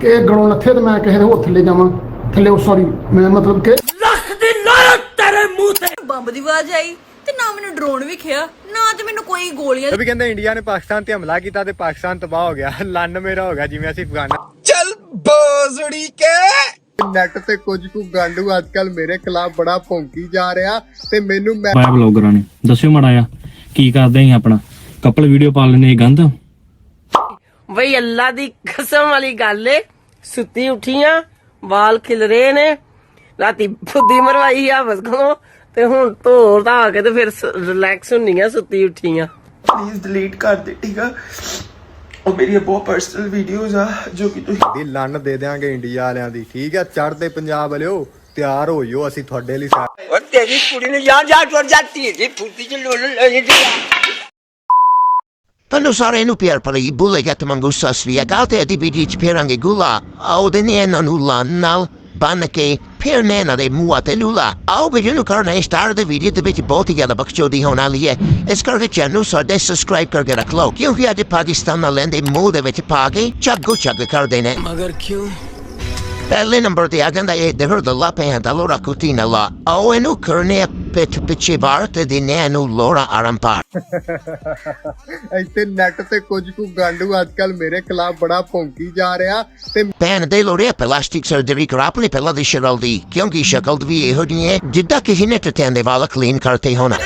ਕਿ ਗਲੋਂ ਲੱਥੇ ਤੇ ਮੈਂ ਕਿਸੇ ਦੇ ਹੋਰ ਥੱਲੇ ਜਾਵਾਂ। ਥੱਲੇ ਸੌਰੀ ਮੈਂ ਮਤਲਬ ਕਿ ਬੰਬ ਦੀ ਆਵਾਜ਼ ਆਈ ਤੇ ਨਾ ਮੈਨੂੰ ਡਰੋਨ ਵਿਖਿਆ ਨਾ ਤੇ ਮੈਨੂੰ ਕੋਈ ਗੋਲੀਆਂ ਉਹ ਵੀ ਕਹਿੰਦੇ ਇੰਡੀਆ ਨੇ ਪਾਕਿਸਤਾਨ ਤੇ ਹਮਲਾ ਕੀਤਾ ਤੇ ਪਾਕਿਸਤਾਨ ਤਬਾਹ ਹੋ ਗਿਆ। ਲੰਨ ਮੇਰਾ ਹੋ ਗਿਆ ਜਿਵੇਂ ਅਸੀਂ ਅਫਗਾਨ ਚੱਲ ਬੋਜ਼ੜੀ ਕੇ। ਨੈਟ ਤੇ ਕੁਝ ਕੁ ਗਾਂਡੂ ਅੱਜਕੱਲ ਮੇਰੇ ਖਿਲਾਫ ਬੜਾ ਭੌਂਕੀ ਜਾ ਰਿਹਾ ਤੇ ਮੈਨੂੰ ਮੈਂ ਬਲੌਗਰਾਂ ਨੇ। ਦੱਸਿਓ ਮਾੜਾ ਆ ਕੀ ਕਰਦੇ ਆਂ ਆਪਣਾ? ਕਪਲ ਵੀਡੀਓ ਪਾ ਲੈਨੇ ਇਹ ਗੰਦ। ਬਈ ਅੱਲਾ ਦੀ ਕਸਮ ਵਾਲੀ ਗੱਲ ਏ। ਸੁੱਤੀ ਉੱਠੀਆਂ ਵਾਲ ਖਿਲ ਰਹੇ ਨੇ। ਰਾਤੀ ਫੁੱਦੀ ਮਰਵਾਈ ਆ ਬਸ ਕੋਲੋਂ ਤੇ ਹੁਣ ਧੋ ਧਾ ਕੇ ਤੇ ਫਿਰ ਰਿਲੈਕਸ ਹੁੰਨੀਆਂ ਸੁੱਤੀ ਉੱਠੀਆਂ। ਪਲੀਜ਼ ਡਿਲੀਟ ਕਰ ਦੇ ਠੀਕ ਆ? ਉਹ ਮੇਰੀਆਂ ਬਹੁਤ ਪਰਸਨਲ ਵੀਡੀਓਜ਼ ਆ ਜੋ ਕਿ ਤੁਸੀਂ ਦੀ ਲੰਨ ਦੇ ਦਿਆਂਗੇ ਇੰਡੀਆ ਵਾਲਿਆਂ ਦੀ ਠੀਕ ਹੈ ਚੜ੍ਹਦੇ ਪੰਜਾਬ ਵਾਲਿਓ ਤਿਆਰ ਹੋ ਜਾਓ ਅਸੀਂ ਤੁਹਾਡੇ ਲਈ ਸਾ- ਉਹ ਤੇਰੀ ਕੁੜੀ ਨੂੰ ਜਾਂ ਜਾਂ ਟੁਰ ਜਾਂਦੀ ਜੀ ਫੁੱਦੀ ਚ ਲੋਲ ਲੈ Quando saremo per pari bulle che mangu sasri a galte di bidi sperange gula au de nena nulla nal ban che per nena de muate lula au be junu karna star de video de biti boti gala bakcho di honali e es kar che channel so de subscribe kar gera klo kyu hi de pakistan na lende mu de vich pagi chag go chag kar de ne ਮਗਰ ਕਿਉਂ ਪਹਿਲੇ number ਤੇ ਆ ਜਾਂਦਾ ਇਹ ਦੇਖੋ ਦਾ ਲਾ ਪੈ ਦਾ au enu karne pet piche bar te de nenu lora arampar ਇੱਥੇ ਨੈਟ ਤੇ ਕੁਝ ਕੁ ਗਾਂਡੂ ਅੱਜਕੱਲ ਮੇਰੇ ਖਿਲਾਫ ਬੜਾ ਭੌਂਕੀ ਜਾ ਰਿਹਾ ਤੇ ਭੈਣ ਦੇ ਲੋੜੇ ਪਲਾਸਟਿਕ ਸਰਜਰੀ ਕਰਾ ਆਪਣੇ ਪਹਿਲਾਂ ਦੀ ਸ਼ਕਲ ਦੀ ਕਿਉਂਕਿ ਸ਼ਕਲ ਵੀ ਇਹੋ ਜਿਹੀ ਹੈ ਜਿੱਦਾਂ ਕਿਸੇ ਨੇ ਟਟਿਆਂ ਦੇ ਵਾਲ ਕਲੀਨ ਕਰਤੇ ਹੋਣ।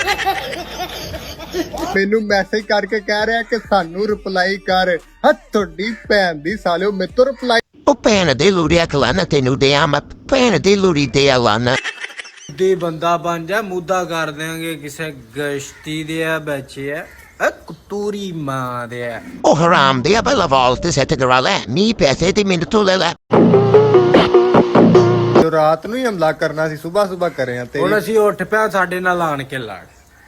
ਮੈਨੂੰ ਮੈਸੇਜ ਕਰਕੇ ਕਹਿ ਰਿਹਾ ਕਿ ਸਾਨੂੰ ਰਿਪਲਾਈ ਕਰ। ਹਾਂ ਤੁਹਾਡੀ ਭੈਣ ਦੀ ਸਾਲਿਓ ਮੇਰੇ ਤੋਂ ਰਿਪਲਾਈ ਉਹ ਭੈਣ ਦੇ ਲੋੜੇ ਕਲਾਨਾ ਤੈਨੂੰ ਦੇ ਆਮ ਭੈਣ ਦੇ ਲੋੜੀ ਦੇ ਆਲਾਨਾ ਦੇ ਬੰਦਾ ਬਣ ਜਾ ਮੁੱਦਾ ਕਰ ਦਿਆਂਗੇ ਕਿਸੇ ਗਸ਼ਤੀ ਦੇ ਆ ਬੱਚੇ ਆ ਕੁੱਤੂਰੀ ਮਾਂ ਦੇ ਆ। ਉਹ ਹਰਾਮ ਦੇ ਆ ਬਲਾ ਵਾਲ ਤੇ ਸੈਟ ਕਰਾ ਲੈ ਮੀ ਪੈਸੇ ਤੇ ਮੈਨੂੰ ਤੋਂ ਲੈ ਲੈ। ਜੋ ਰਾਤ ਨੂੰ ਹੀ ਹਮਲਾ ਕਰਨਾ ਸੀ ਸਵੇਰ ਸਵੇਰ ਕਰੇ ਆ ਤੇ ਹੁਣ ਅਸੀਂ ਉੱਠ ਪਿਆ ਸਾਡੇ ਨਾਲ ਆਣ ਕੇ ਲੜ।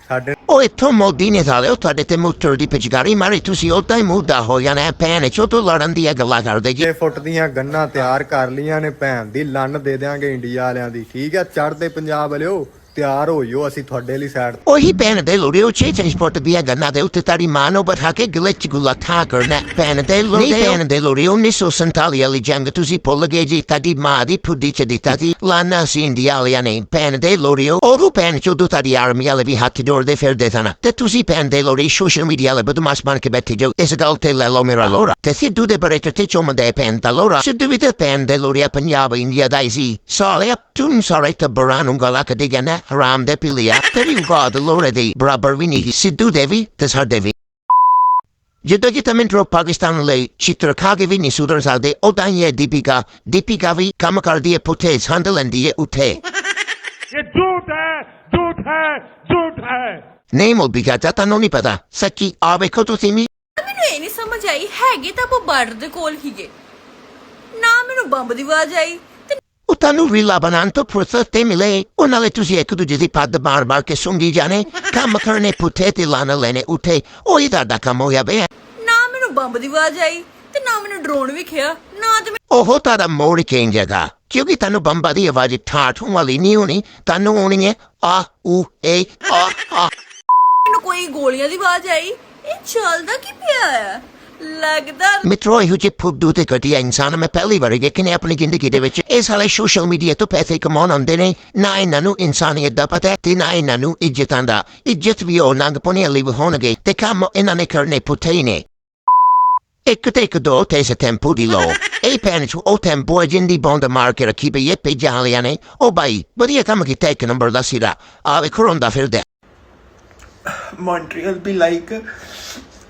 ਸਾਡੇ ਉਹ ਇੱਥੋਂ ਮੋਦੀ ਨੇ ਸਾਲੇ ਉਹ ਤੁਹਾਡੇ ਤੇ ਮੁੱਟਰ ਦੀ ਪਿਚਕਾਰੀ ਮਾਰੀ ਤੁਸੀਂ ਉਦਾਂ ਹੀ ਮੁੱਦਾ ਹੋ ਜਾਣਾ ਭੈਣ ਚੋ ਤੂੰ ਲੜਨ ਦੀ ਗੱਲਾਂ ਕਰਦੇ ਜੀ 6 ਫੁੱਟ ਦੀਆਂ ਗੰਨਾਂ ਤਿਆਰ ਕਰ ਲੀਆਂ ਨੇ ਭੈਣ ਦੀ ਲੰਨ ਦੇ ਦਿਆਂਗੇ ਇੰਡੀਆ ਵਾਲਿਆਂ ਦੀ ਠੀਕ ਹੈ ਚੜ੍ਹਦੇ ਪੰਜਾਬ ਵਾਲਿਓ ਤਿਆਰ ਹੋ ਜਾਓ ਅਸੀਂ ਤੁਹਾਡੇ ਲਈ ਸਾਈਡ ਉਹੀ ਭੈਣ ਦੇ ਲੋੜੇ ਉਹ ਛੇ ਟ੍ਰਾਂਸਪੋਰਟ ਵੀ ਗੰਨਾ ਦੇ ਉੱਤੇ ਤਾਰੀ ਮਾਂ ਨੂੰ ਬਿਠਾ ਕੇ ਗਲੇ ਚ ਗੁਲਾ ਠਾ ਕਰਨਾ ਭੈਣ ਦੇ ਲੋੜੇ ਭੈਣ ਦੇ ਲੋੜੇ 1947 ਵਾਲੀ ਜੰਗ ਤੁਸੀਂ ਭੁੱਲ ਗਏ ਜੀ। ਤਾਦੀ ਮਾਂ ਦੀ ਫੁੱਦੀ ਚ ਦਿੱਤਾ ਸੀ। ਲਾਨਾ ਸੀ ਇੰਡੀਆ ਵਾਲਿਆਂ ਨੇ। ਭੈਣ ਦੇ ਲੋੜੇ ਉਹ ਭੈਣ ਚੋਦੂ ਤਾਦੀ ਆਰਮੀ ਵਾਲੇ ਵੀ ਹੱਥ ਜੋੜਦੇ ਫਿਰਦੇ ਸਨ। ਤੇ ਤੁਸੀਂ ਭੈਣ ਦੇ ਲੋੜੇ ਸੋਸ਼ਲ ਮੀਡੀਆ ਵਾਲੇ ਬਦਮਾਸ਼ ਬਣ ਕੇ ਬੈਠੇ ਜੋ। ਇਸ ਗੱਲ ਤੇ ਲੈ ਲਓ ਮੇਰਾ ਲੋੜਾ। ਤੇ ਸਿੱਧੂ ਦੇ ਬਰੇ ਤੇ ਚੁੰਮਦੇ ਭੈਣ ਦਾ ਲੋੜਾ। ਸਿੱਧੂ ਵੀ ਤੇ ਭੈਣ ਦੇ ਲੋੜੇ ਪੰਜਾਬ ਇੰਡੀਆ ਦਾ ਸੀ। ਸਾਲੇ ਤੂੰ ਸਾਰੇ ਤੇ ਬਰਾਨੂੰ ਗਲਾ ਕਦੇ ਗਨਾ ਹਰਾਮ ਦੇ ਪਿਲਿਆ ਤੇਰੀ ਗਾਦ ਲੋੜੇ ਦੀ ਬਰਾਬਰ ਵੀ ਨਹੀਂ ਸਿੱਧੂ ਦੇ ਵੀ ਤੇ ਸਾਡੇ ਵੀ ਜਦੋਂ ਕਿ ਤਮਿੰਟਰੋ ਪਾਕਿਸਤਾਨ ਲਈ ਚਿੱਤਰਕਾਰੀ ਵੀ ਨਹੀਂ ਸੁਧਰ ਸਕਦੇ ਉਦਾਂ ਹੀ ਹੈ ਦੀਪਿਕਾ ਦੀਪਿਕਾ ਵੀ ਕੰਮ ਕਰਦੀ ਹੈ ਪੁੱਠੇ ਸੰਦ ਲੈਂਦੀ ਹੈ ਉੱਥੇ ये झूठ है झूठ है झूठ है ਨਹੀਂ ਮੋਬਿਕਾ ਤਾਂ ਤੁਹਾਨੂੰ ਨਹੀਂ ਪਤਾ ਸੱਚੀ ਆ ਵੇਖੋ ਤੁਸੀਂ ਵੀ ਮੈਨੂੰ ਇਹ ਨਹੀਂ ਸਮਝ ਆਈ ਹੈਗੇ ਤਾਂ ਆਪਾਂ ਬਾਰਡਰ ਦੇ ਕੋਲ ਹੀਗੇ ਨਾ ਮੈਨੂੰ ਬੰਬ ਦੀ ਆਵਾਜ਼ ਆਈ ਤੇ ਉਹ ਤੁਹਾਨੂੰ ਰੀਲਾ ਬਣਾਉਣ ਤੋਂ ਫੁਰਸਤ ਤੇ ਮਿਲੇ ਉਹ ਨਾਲੇ ਤੁਸੀਂ ਇੱਕ ਦੂਜੇ ਦੀ ਪੱਦ ਮਾਰ ਮਾਰ ਕੇ ਸੁੰਗੀ ਜਾਣੇ ਕੰਮ ਕਰਨੇ ਪੁੱਠੇ ਤੇ ਲਾਣਾ ਲੈਣੇ ਉੱਠੇ ਉਹ ਹੀ ਤੁਹਾਡਾ ਕੰਮ ਹੋਇਆ ਬਈ ਨਾ ਮੈਨੂੰ ਬੰਬ ਦੀ ਆਵਾਜ਼ ਆਈ ਤੇ ਨਾ ਮੈਨੂੰ ਡਰੋਨ ਵਿਖਿਆ ਨਾ ਤੇ ਉਹ ਤੁਹਾਡਾ ਮੋੜ ਚੇਂਜੇਗਾ ਕਿਉਂਕਿ ਤੁਹਾਨੂੰ ਬੰਬਾ ਦੀ ਆਵਾਜ਼ ਠਾਠੂ ਵਾਲੀ ਨਹੀਂ ਹੋਣੀ ਤੁਹਾਨੂੰ ਹੋਣੀ ਹੈ ਆ ਉ ਏ ਆ ਆ ਮੈਨੂੰ ਕੋਈ ਗੋਲੀਆਂ ਦੀ ਆਵਾਜ਼ ਆਈ ਇਹ ਚੱਲਦਾ ਕੀ ਪਿਆ ਆ ਲੱਗਦਾ ਮਿੱਤਰੋ ਇਹੋ ਜਿਹੇ ਫੁੱਦੂ ਤੇ ਘਟੀਆ ਇਨਸਾਨ ਮੈਂ ਪਹਿਲੀ ਵਾਰ ਦੇਖੇ ਨੇ ਆਪਣੀ ਜ਼ਿੰਦਗੀ ਦੇ ਵਿੱਚ ਇਹ ਸਾਲੇ ਸੋਸ਼ਲ ਮੀਡੀਆ ਤੋਂ ਪੈਸੇ ਕਮਾਉਣ ਆਉਂਦੇ ਨੇ ਨਾ ਇਹਨਾਂ ਨੂੰ ਇਨਸਾਨੀਅਤ ਦਾ ਪਤਾ ਹੈ ਤੇ ਨਾ ਇਹਨਾਂ ਨੂੰ ਇੱਜ਼ਤਾਂ ਦਾ ਇੱਜ਼ਤ ਵੀ ਉਹ ਨੰਗ ਪੁਣੇ ਲਈ ਹੋਣਗੇ ਤੇ ਕੰਮ ਇਹਨਾਂ ਨੇ ਕਰਨੇ ਪੁੱਠੇ ਹੀ ਨੇ ਇੱਕ ਤੇ ਇੱਕ ਦੋ ਤੇ ਸੇ ਟੈਂਪੂ ਦੀ ਲੋ ਇਹ ਪੈਨ ਚ ਉਹ ਟੈਂਪੂ ਜਿੰਦੀ ਬੌਂਡ ਮਾਰ ਕੇ ਰੱਖੀ ਪਈ ਹੈ ਪੇਜਾਂ ਵਾਲਿਆਂ ਨੇ ਉਹ ਬਾਈ ਵਧੀਆ ਕੰਮ ਕੀਤਾ ਇੱਕ ਨੰਬਰ ਦਾ ਸਿਰਾ ਆਵੇ ਖਰੋਂਦਾ ਫਿਰਦਾ ਮੌਂਟਰੀਅਲ ਵੀ ਲਾਈਕ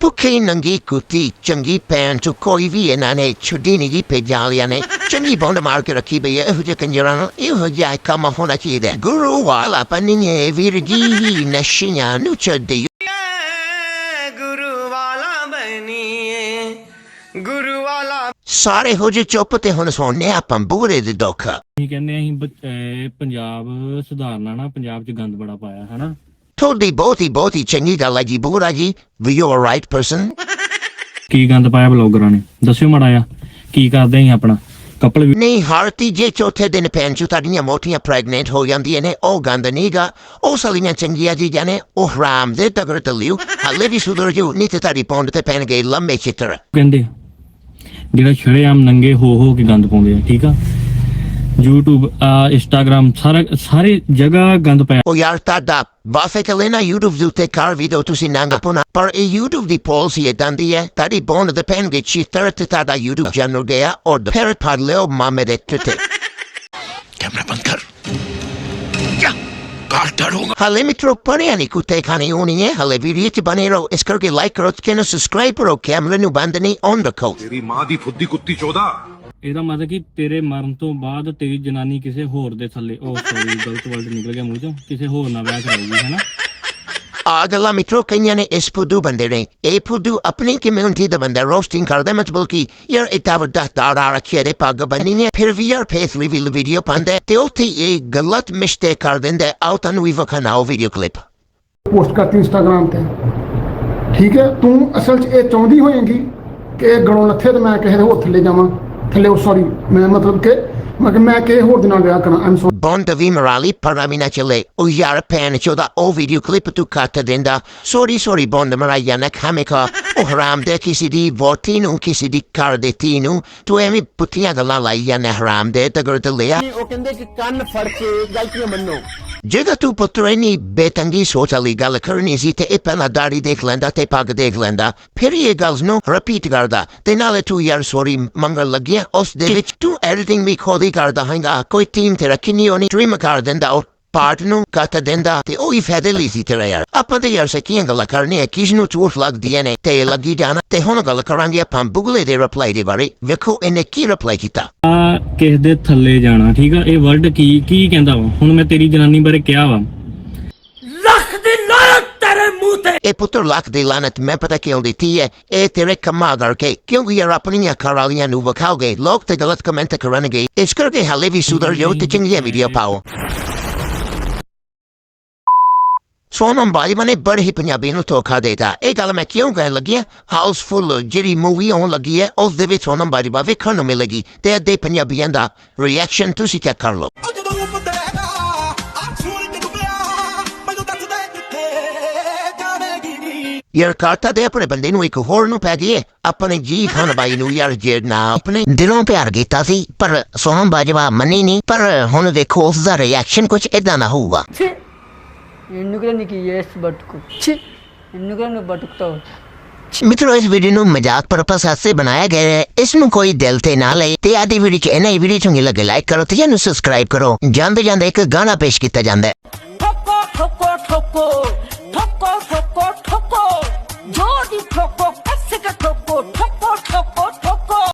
ਭੁੱਖੀ ਨੰਗੀ ਕੁੱਤੀ ਚੰਗੀ ਭੈਣ ਚ ਕੋਈ ਵੀ ਇਹਨਾਂ ਨੇ ਛੁੱਡੀ ਨਹੀਂ ਜੀ ਭੇਜਾਂ ਵਾਲਿਆਂ ਨੇ ਚੰਗੀ ਬੌਂਡ ਮਾਰ ਕੇ ਰੱਖੀ ਹੈ ਇਹੋ ਜਿਹੇ ਕੰਜਰਾਂ ਨੂੰ ਇਹੋ ਜਿਹਾ ਕੰਮ ਹੋਣਾ ਚਾਹੀਦਾ। ਗੁਰੂ ਵਾਲਾ ਪੰਨੇ ਵਿਰਗੀ ਨਸ਼ੀਆਂ ਨੂੰ ਛੱਡੇ ਗੁਰੂ ਵਾਲਾ ਬਣੀਏ ਗੁਰੂ ਵਾਲਾ ਸਾਰੇ ਹੋ ਜੇ ਚੁੱਪ ਤੇ ਹੁਣ ਸੁਣਨੇ ਆਪਾਂ ਬੂਰੇ ਦੇ ਦੁੱਖ ਅਸੀਂ ਕਹਿੰਦੇ ਅਸੀਂ ਬ- ਅਹ ਪੰਜਾਬ ਸੁਧਾਰਨਾ ਨਾ ਪੰਜਾਬ 'ਚ ਗੰਦ ਬੜਾ ਪਾਇਆ ਹਨਾ? ਤੁਹਾਡੀ ਬਹੁਤੀ ਬਹੁਤੀ ਚੰਗੀ ਗੱਲ ਹੈ ਜੀ ਬੂਰਾ ਜੀ। ਵੀ ਯੂ ਆਰ ਰਾਈਟ ਪਰਸਨ ਕੀ ਗੰਦ ਪਾਇਆ ਬਲੌਗਰਾਂ ਨੇ? ਦੱਸਿਓ ਮਾੜਾ ਆ ਕੀ ਕਰਦੇ ਅਸੀਂ ਆਪਣਾ? ਕਪਲ ਨਹੀਂ ਹਰ ਤੀਜੇ ਚੌਥੇ ਦਿਨ ਭੈਣ ਚੋ ਤੁਹਾਡੀਆਂ ਮੋਟੀਆਂ ਪ੍ਰੈਗਨੈਂਟ ਹੋ ਜਾਂਦੀਆਂ ਨੇ ਉਹ ਗੰਦ ਨਹੀਂਗਾ ਉਹ ਸਾਲੀਆਂ ਚੰਗੀਆਂ ਚੀਜ਼ਾਂ ਨੇ ਉਹ ਹਰਾਮ ਦੇ ਤਗਰ ਤਲਿਓ ਹਲੇ ਵੀ ਸੁਧਰ ਜੂ ਨਹੀਂ ਤੇ ਤੁਹਾਡੀ ਪੌਂਡ ਤੇ ਪੈਣਗੇ ਲੰਮੇ ਚਿੱਤਰ ਕਹਿੰਦੇ ਜਿਹੜਾ ਸ਼ਰੇਆਮ ਨੰਗੇ ਹੋ ਹੋ ਕੇ ਗੰਦ ਪਾਉਂਦੇ ਆ ਠੀਕ ਆ? YouTube ਆ Instagram ਸਾਰਾ ਸਾਰੇ ਜਗ੍ਹਾ ਗੰਦ ਪਾਇਆ ਉਹ ਯਾਰ ਤੁਹਾਡਾ ਬਾਫੇ ਕੇ ਲੈਣਾ YouTube ਦੇ ਉੱਤੇ ਕਰ ਵੀਡੀਓ ਤੁਸੀਂ ਨੰਗਾ ਪੁਣਾ। ਪਰ ਇਹ YouTube ਦੀ ਪਾਲਿਸੀ ਇਦਾਂ ਦੀ ਹੈ ਤੁਹਾਡੀ ਪੌਂਡ ਦੇ ਪੈਣਗੇ ਚਿੱਤਰ ਤੇ ਤੁਹਾਡਾ YouTube ਚੈਨਲ ਗਿਆ ਔਰ ਫਿਰ ਪੜ ਲਿਓ ਮਾਮੇ ਦੇ ਟੁੱਟੇ ਕੈਮਰਾ ਬੰਦ ਕਰ। ਹਲੇ ਮਿੱਤਰੋ ਪੜਿਆ ਨਹੀਂ ਕੁੱਤੇ ਖਾਣੇ ਹੋਣੀ ਹੈ। ਹਲੇ ਵੀਡੀਓ ਚ ਬਨੇ ਰਹੋ। ਇਸ ਕਰਕੇ ਲਾਈਕ ਕਰੋ ਚੈਨਲ ਸਬਸਕ੍ਰਾਈਬ ਕਰੋ। ਕੈਮਰੇ ਨੂੰ ਬੰਦ ਨਹੀਂ ਔਨ ਰੱਖੋ। ਤੇਰੀ ਮਾਂ ਦੀ ਫੁੱਦੀ ਕੁੱਤੀ ਚੋਦਾ। ਇਹਦਾ ਮਤਲਬ ਕਿ ਤੇਰੇ ਮਰਨ ਤੋਂ ਬਾਅਦ ਤੇਰੀ ਜਨਾਨੀ ਕਿਸੇ ਹੋਰ ਦੇ ਥੱਲੇ ਉਹ ਸੌਰੀ ਗਲਤ ਵਰਡ ਨਿਕਲ ਗਿਆ ਮੂੰਹ ਚੋਂ। ਕਿਸੇ ਹੋਰ ਨਾਲ ਵਿਆਹ ਕਰਾਏਗੀ ਹੈਨਾ ਆ ਗੱਲਾਂ ਮਿੱਤਰੋ ਕਈਆਂ ਨੇ ਇਸ ਫੁੱਦੂ ਬੰਦੇ ਨੇ। ਇਹ ਫੁੱਦੂ ਆਪਣੀ ਕਮਿਊਨਿਟੀ ਦਾ ਬੰਦਾ ਰੋਸਟਿੰਗ ਕਰਦਾ ਮਤਲਬ ਕਿ ਯਾਰ ਇਤਾ ਵੱਡਾ ਤਾਰਾ ਰੱਖਿਆ ਦੇ ਪੱਗ ਬੰਨੀ ਨੇ ਫਿਰ ਵੀ ਯਾਰ ਫੇਸ ਵੀ ਵੀਡੀਓ ਪਾਉਂਦਾ ਤੇ ਉੱਥੇ ਇਹ ਗਲਤ ਮਿਸਟੇਕ ਕਰ ਦਿੰਦਾ। ਆਓ ਤੁਹਾਨੂੰ ਵੀ ਵਿਖਾਣਾ ਵੀਡੀਓ ਕਲਿੱਪ ਪੋਸਟ ਕਰਤੀ ਇੰਸਟਾਗ੍ਰਾਮ ਤੇ। ਠੀਕ ਹੈ? ਤੂੰ ਅਸਲ 'ਚ ਇਹ ਚਾਹੁੰਦੀ ਹੋਏਗੀ ਕਿ ਇਹ ਗਲੋਂ ਲੱਥੇ ਤੇ ਮੈਂ ਕਿਸੇ ਦੇ ਹੋਰ ਥੱਲੇ ਜਾਵਾਂ। ਥੱਲੇ ਸੌਰੀ ਮੈਂ ਮਤਲਬ ਕਿ ਮੈਂ ਕਿ ਮੈਂ ਕਿਸੇ ਹੋਰ ਦੇ ਨਾਲ ਵਿਆਹ ਕਰਾਂ ਆਮ sorry Bond vi morali paramina chile o yar pen choda o video clip tu kata denda sorry sorry bond maraya na kamika o haram de kisi di votinu kisi di kar de tinu tu emi putia da la la ya na haram de ta gur de lea ਉਹ ਕਹਿੰਦੇ ਕਿ ਕੰਨ ਫੜ ਕੇ ਗਲਤੀਆਂ ਮੰਨੋ Jega tu potreni betangi sotali gal karni zite e pena dari dek lenda te pag dek lenda peri e gals no repeat garda te nale tu yar sorry mangal lagia os de vich tu editing mi khodi garda hanga koi team tera kinioni dream gardenda or part ਨੂੰ ਕੱਟ ਦਿੰਦਾ ਤੇ ਉਹ ਹੀ ਫਾਇਦੇ ਲਈ ਸੀ ਤੇਰਾ ਯਾਰ। ਆਪਾਂ ਤੇ ਯਾਰ ਸਕੀਆਂ ਗੱਲਾਂ ਕਰਨੀਆਂ ਕਿਸ ਨੂੰ ਚੋਟ ਲੱਗਦੀ ਨੇ ਤੇ ਲੱਗੀ ਜਾਣਾ। ਤੇ ਹੁਣ ਗੱਲ ਕਰਾਂਗੇ ਆਪਾਂ ਬੁਗਲੇ ਦੇ ਰਿਪਲਾਈ ਦੇ ਬਾਰੇ। ਵੇਖੋ ਇਹਨੇ ਕੀ ਰਿਪਲਾਈ ਕੀਤਾ। ਆ ਕਿਸੇ ਦੇ ਥੱਲੇ ਜਾਣਾ ਠੀਕ ਆ? ਇਹ ਵਰਡ ਕੀ ਕੀ ਕਹਿੰਦਾ ਵਾ? ਹੁਣ ਮੈਂ ਤੇਰੀ ਜਨਾਨੀ ਬਾਰੇ ਕਿਹਾ ਵਾ। ਇਹ ਪੁੱਤਰ ਲੱਖ ਦੀ ਲਾਨਤ ਮੈਂ ਪਤਾ ਕਿਉਂ ਦਿੱਤੀ ਹੈ? ਇਹ ਤੇਰੇ ਕੰਮਾਂ ਕਰਕੇ ਕਿਉਂਕਿ ਯਾਰ ਆਪਣੀਆਂ ਕਰਾਲੀਆਂ ਨੂੰ ਵਿਖਾਓਗੇ ਲੋਕ ਤੇ ਗਲਤ ਕਮੈਂਟ ਕਰਨਗੇ। ਇਸ ਕਰਕੇ ਹਾਲੇ ਵੀ ਸੁਧਰ ਜਾਓ ਤੇ ਚੰਗੀਆਂ ਵੀਡੀਓ ਪਾਓ। ਸੋਨਮ ਬਾਲੀਮਾ ਨੇ ਬੜੇ ਹੀ ਪੰਜਾਬੀ ਨੂੰ ਧੋਖਾ ਦੇਤਾ ਇਹ ਗੱਲ ਮੈਂ ਕਿਉਂ ਕਹਿਣ ਲੱਗਿਆ ਹਾਊਸਫੁੱਲ ਜਿਹੜੀ ਮੂਵੀ ਆਉਣ ਲੱਗੀ ਹੈ ਉਸ ਦੇ ਵਿੱਚ ਸੋਨਮ ਬਾਲੀਮਾ ਵੇਖਣ ਨੂੰ ਮਿਲੇਗੀ ਤੇ ਅੱਧੇ ਪੰਜਾਬੀਆਂ ਦਾ ਰਿਐਕਸ਼ਨ ਤੁਸੀਂ ਚੈੱਕ ਕਰ ਲਓ। ਯਾਰ ਕਾਟਾ ਦੇ ਆਪਣੇ ਬੰਦੇ ਨੂੰ ਇੱਕ ਹੋਰ ਨੂੰ ਪੈ ਗਈ ਹੈ। ਆਪਣੇ ਜੀ ਖਾਨ ਬਾਈ ਨੂੰ ਯਾਰ ਜਿਹੜਾ ਆਪਣੇ ਦਿਲੋਂ ਪਿਆਰ ਕੀਤਾ ਸੀ ਪਰ ਸੋਨਮ ਬਾਜਵਾ ਮੰਨੀ ਨਹੀਂ ਪਰ ਹੁਣ ਵੇਖੋ ਉਸ ਦਾ ਰਿਐਕਸ਼ਨ ਕੁਝ ਇਦਾਂ ਦਾ ਹੋਊਗਾ। ఎందుకులే నీకు ఏసు బతుకు ఛీ ఎందుకులే నువ్వు బతుకుతావు मित्रों इस वीडियो नु मजाक पर्पस से बनाया गया है इसमें कोई दिल ते ना ले ते आदि वीडियो च इन्हें वीडियो चंगी लगे लाइक करो ते जानु सब्सक्राइब करो जानते जानते एक गाना पेश किया जाता है ठोको ठोको ठोको ठोको ठोको ठोको जोड़ी ठोको कस के ठोको ठोको ठोको